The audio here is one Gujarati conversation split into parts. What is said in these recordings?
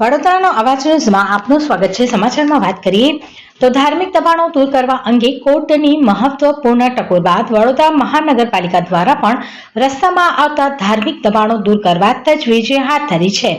વડોદરાનો અવાજ ન્યૂઝમાં આપનું સ્વાગત છે. સમાચારમાં વાત કરીએ તો ધાર્મિક દબાણો દૂર કરવા અંગે કોર્ટની મહત્વપૂર્ણ ટકોર બાદ વડોદરા મહાનગરપાલિકા દ્વારા પણ રસ્તામાં આવતા ધાર્મિક દબાણો દૂર કરવા તજવીજ હાથ ધરી છે.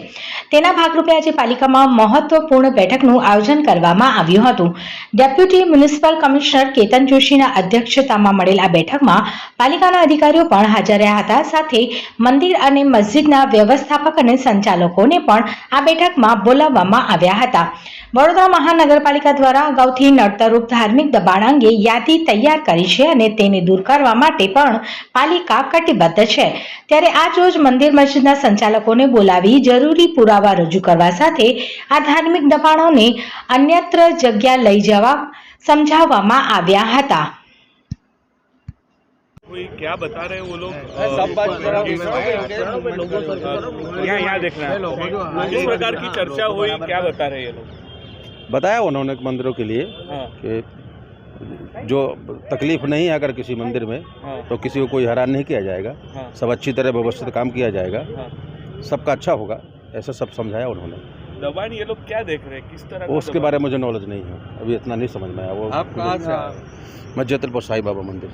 તેના ભાગરૂપે આજે પાલિકામાં મહત્વપૂર્ણ બેઠકનું આયોજન કરવામાં આવ્યું હતું. ડેપ્યુટી મ્યુનિસિપલ કમિશનર કેતન જોશીના અધ્યક્ષતામાં મળેલ આ બેઠકમાં પાલિકાના અધિકારીઓ પણ હાજર રહ્યા હતા. સાથે મંદિર અને મસ્જિદના વ્યવસ્થાપક અને સંચાલકોને પણ આ બેઠકમાં બોલાવવામાં આવ્યા હતા. વડોદરા મહાનગરપાલિકા દ્વારા અગાઉથી નડતરૂપ ધાર્મિક દબાણ અંગે યાદી તૈયાર કરી છે અને તેને દૂર કરવા માટે પણ પાલિકા કટિબદ્ધ છે. ત્યારે આજ રોજ મંદિર મસ્જિદના સંચાલકોને બોલાવી જરૂરી પુરાવા રજૂ કરવા સાથે આ ધાર્મિક દબાણોને અન્યત્ર જગ્યા લઈ જવા સમજાવવામાં આવ્યા હતા. कोई क्या बता रहे हैं वो लोग? सब बात यहाँ यहाँ देखना है? किस प्रकार की चर्चा हुई? क्या बता रहे हैं ये लोग? बताया उन्होंने मंदिरों के लिए हाँ। कि जो तकलीफ़ नहीं है अगर किसी मंदिर में हाँ। तो किसी को कोई हैरान नहीं किया जाएगा। हाँ। सब अच्छी तरह व्यवस्थित काम किया जाएगा। सबका अच्छा होगा ऐसा सब समझाया उन्होंने। दबाण ये लोग क्या देख रहे हैं? किस तरह का उसके बारे में मुझे नॉलेज नहीं है। अभी इतना नहीं समझ में आया। वो आप कहाँ से आए मैं जैतलपुर साईं बाबा मंदिर।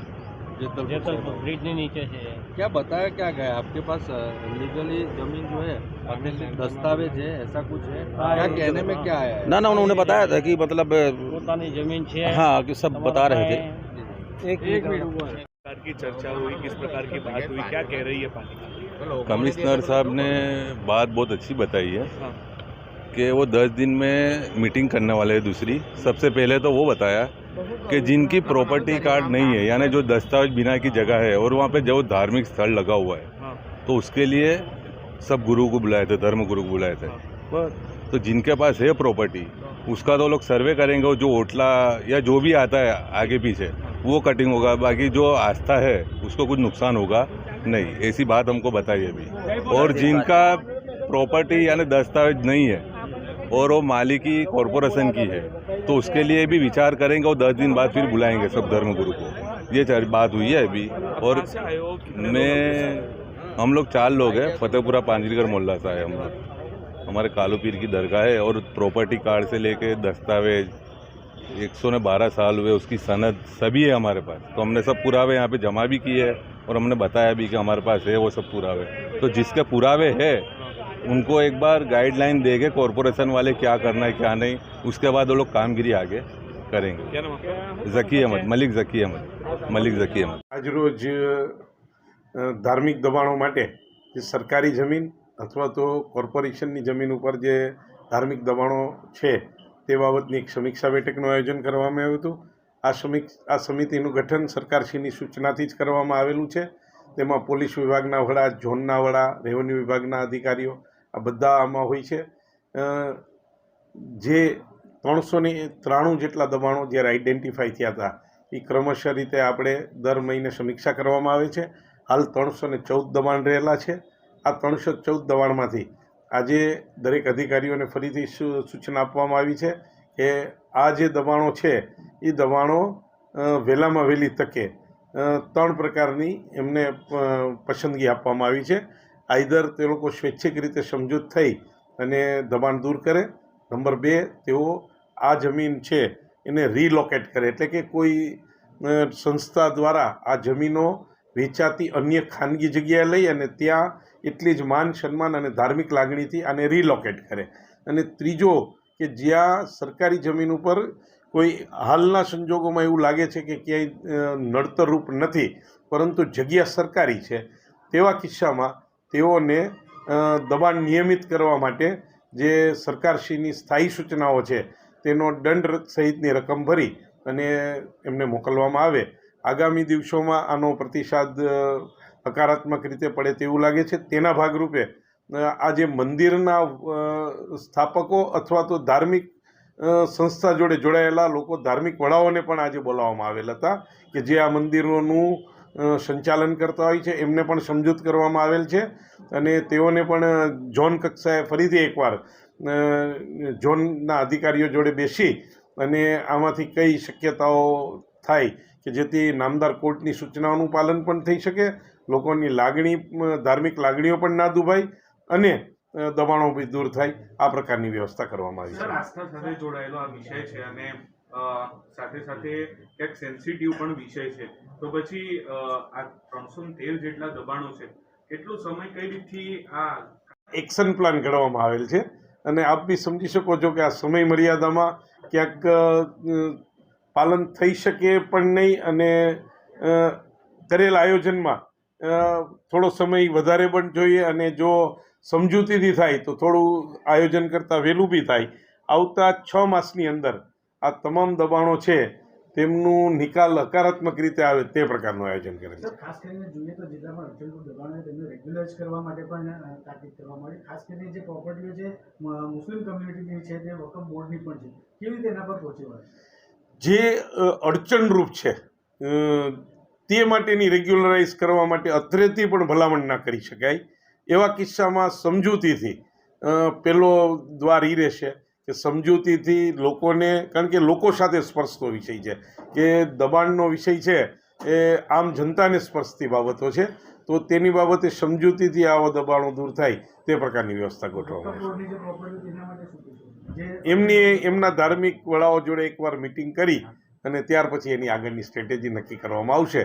जैतलपुर ब्रिज ने नीचे से है क्या बताया क्या गया आपके पास लीगली जमीन जो है ऑथेंटिक दस्तावेज है ऐसा कुछ है क्या कहने में क्या आया है ना ना उन्होंने बताया था कि मतलब પોતાની જમીન છે हाँ कि सब बता रहे थे એક મિનિટ ઉભો રહો. प्रकार की चर्चा हुई किस प्रकार की बात हुई क्या कह रही है पालिका कमिश्नर साहब ने बात बहुत अच्छी बताई है हाँ। कि वो दस दिन में मीटिंग करने वाले हैं दूसरी सबसे पहले तो वो बताया कि जिनकी प्रॉपर्टी कार्ड नहीं है यानी जो दस्तावेज़ बिना की जगह है और वहाँ पे जो धार्मिक स्थल लगा हुआ है हाँ। तो उसके लिए सब गुरु को बुलाए थे धर्म गुरु को बुलाए थे। तो जिनके पास है प्रॉपर्टी उसका तो लोग सर्वे करेंगे और जो ओटला या जो भी आता है आगे पीछे वो कटिंग होगा बाकी जो आस्था है उसको कुछ नुकसान होगा नहीं ऐसी बात हमको बताइए अभी। और जिनका प्रॉपर्टी यानी दस्तावेज़ नहीं है और वो मालिकी कॉरपोरेशन की है। तो उसके लिए भी विचार करेंगे और दस दिन बाद फिर बुलाएँगे सब धर्मगुरु को। ये बात हुई है अभी। और हो मैं, हम लोग चार लोग हैं, फतेहपुरा पांजरीगढ़ मोहल्ला से आए हम लोग। हमारे कालू पीर की दरगाह है और प्रॉपर्टी कार्ड से लेके दस्तावेज़, एक सौ बारह साल हुए, उसकी सनद सभी है हमारे पास। तो हमने सब पुरावे यहाँ पे जमा भी किए हैं और हमने बताया भी कि हमारे पास है, वो सब पुरावे। तो जिसके पुरावे है उनको एक बार गाइडलाइन देंगे कॉरपोरेशन वाले क्या करना है क्या नहीं उसके बाद वो लोग कामगिरी आगे करेंगे क्या नाम आपका जकी अहमद मलिक जकी अहमद मलिक जकी अहमद આજરોજ અ, ધાર્મિક દબાણો માટે જે સરકારી જમીન અથવા તો કોર્પોરેશનની જમીન ઉપર જે ધાર્મિક દબાણો છે તે બાબતની એક સમીક્ષા બેઠકનું આયોજન કરવામાં આવ્યું હતું આ સમીક્ષ આ સમિતિનું ગઠન સરકારશ્રીની સૂચનાથી જ કરવામાં આવેલું છે તેમાં પોલીસ વિભાગના વડા ઝોનના વડા રેવન્યુ વિભાગના અધિકારીઓ આ બધા આમાં હોય છે. જે ત્રણસો ને ત્રાણું જેટલા દબાણો જ્યારે આઈડેન્ટિફાઈ થયા હતા, એ ક્રમશઃ રીતે આપણે દર મહિને સમીક્ષા કરવામાં આવે છે. હાલ ત્રણસો ને ચૌદ દબાણ રહેલા છે. આ ત્રણસો ચૌદ દબાણમાંથી આજે દરેક અધિકારીઓને ફરીથી સૂચના આપવામાં આવી છે કે આ જે દબાણો છે, એ દબાણો વહેલામાં વહેલી તકે ત્રણ પ્રકારની એમને પસંદગી આપવામાં આવી છે. આઈધર તે લોકો સ્વૈચ્છિક રીતે સમજૂત થઈ અને દબાણ દૂર કરે. નંબર બે, તેઓ આ જમીન છે એને રીલોકેટ કરે. એટલે કે કોઈ સંસ્થા દ્વારા આ જમીનો વેચાતી અન્ય ખાનગી જગ્યાએ લઈ અને ત્યાં એટલી જ માન, સન્માન અને ધાર્મિક લાગણીથી આને રીલોકેટ કરે. અને ત્રીજો કે જ્યાં સરકારી જમીન ઉપર કોઈ હાલના સંજોગોમાં એવું લાગે છે કે ક્યાંય નડતરરૂપ નથી, પરંતુ જગ્યા સરકારી છે, તેવા કિસ્સામાં તેઓને દબાણ નિયમિત કરવા માટે જે સરકારશ્રીની સ્થાયી સૂચનાઓ છે, તેનો દંડ સહિતની રકમ ભરી અને એમને મોકલવામાં આવે. આગામી દિવસોમાં આનો પ્રતિસાદ હકારાત્મક રીતે પડે તેવું લાગે છે. તેના ભાગરૂપે આ જે મંદિરના સ્થાપકો અથવા તો ધાર્મિક સંસ્થા જોડે જોડાયેલા લોકો, ધાર્મિક વડાઓને પણ આજે બોલાવવામાં આવેલા હતા કે જે આ મંદિરોનું સંચાલન કરતા હોય છે. એમને પણ સમજૂત કરવામાં આવેલ છે અને તેઓને પણ ઝોન કક્ષાએ ફરીથી એકવાર ઝોનના અધિકારીઓ જોડે બેસી અને આમાંથી કઈ શક્યતાઓ થાય કે જેથી નામદાર કોર્ટની સૂચનાઓનું પાલન પણ થઈ શકે, લોકોની લાગણી ધાર્મિક લાગણીઓ પણ ના દુભાય અને દબાણો બી દૂર થાય. આ પ્રકારની વ્યવસ્થા કરવામાં આવી છે. જોડાયેલો આ વિષય છે અને સાથે સાથે ક્યાંક સેન્સિટિવ પણ વિષય છે. તો પછી આ ત્રણસો તેર જેટલા દબાણો છે, કેટલો સમય કઈ રીતથી આ એક્શન પ્લાન ઘડવામાં આવેલ છે? અને આપ બી સમજી શકો છો કે આ સમય મર્યાદામાં ક્યાંક પાલન થઈ શકે પણ નહીં અને કરેલ આયોજનમાં થોડો સમય વધારે પણ જોઈએ અને જો સમજૂતીથી થાય તો થોડું આયોજન કરતાં વહેલું બી થાય. આવતા છ માસની અંદર આ તમામ દબાણો છે તેમનું નિકાલ હકારાત્મક રીતે આવે તે પ્રકારનું આયોજન કરે છે. ખાસ કરીને જોઈએ તો જિલ્લામાં અડચણરૂપ દબાણો તેમને રેગ્યુલાઇઝ કરવા માટે પણ તાકીદ કરવામાં આવી. ખાસ કરીને જે પ્રોપર્ટીઓ છે મુસ્લિમ કમ્યુનિટીની છે તે વકફ બોર્ડની પણ છે. કેવી રીતે એના પર પહોંચી જે અડચણરૂપ છે તે માટેની રેગ્યુલરાઇઝ કરવા માટે અત્રેથી પણ ભલામણ ના કરી શકાય. એવા કિસ્સામાં સમજૂતીથી પેલો દ્વાર ઈ રહેશે. કે સમજૂતીથી લોકોને, કારણ કે લોકો સાથે સ્પર્શતો વિષય છે, કે દબાણનો વિષય છે એ આમ જનતાને સ્પર્શતી બાબતો છે, તો તેની બાબતે સમજૂતીથી આવા દબાણો દૂર થાય તે પ્રકારની વ્યવસ્થા ગોઠવવામાં આવશે એમની, એમના ધાર્મિક વડાઓ જોડે એકવાર મિટિંગ કરી અને ત્યાર પછી એની આગળની સ્ટ્રેટેજી નક્કી કરવામાં આવશે.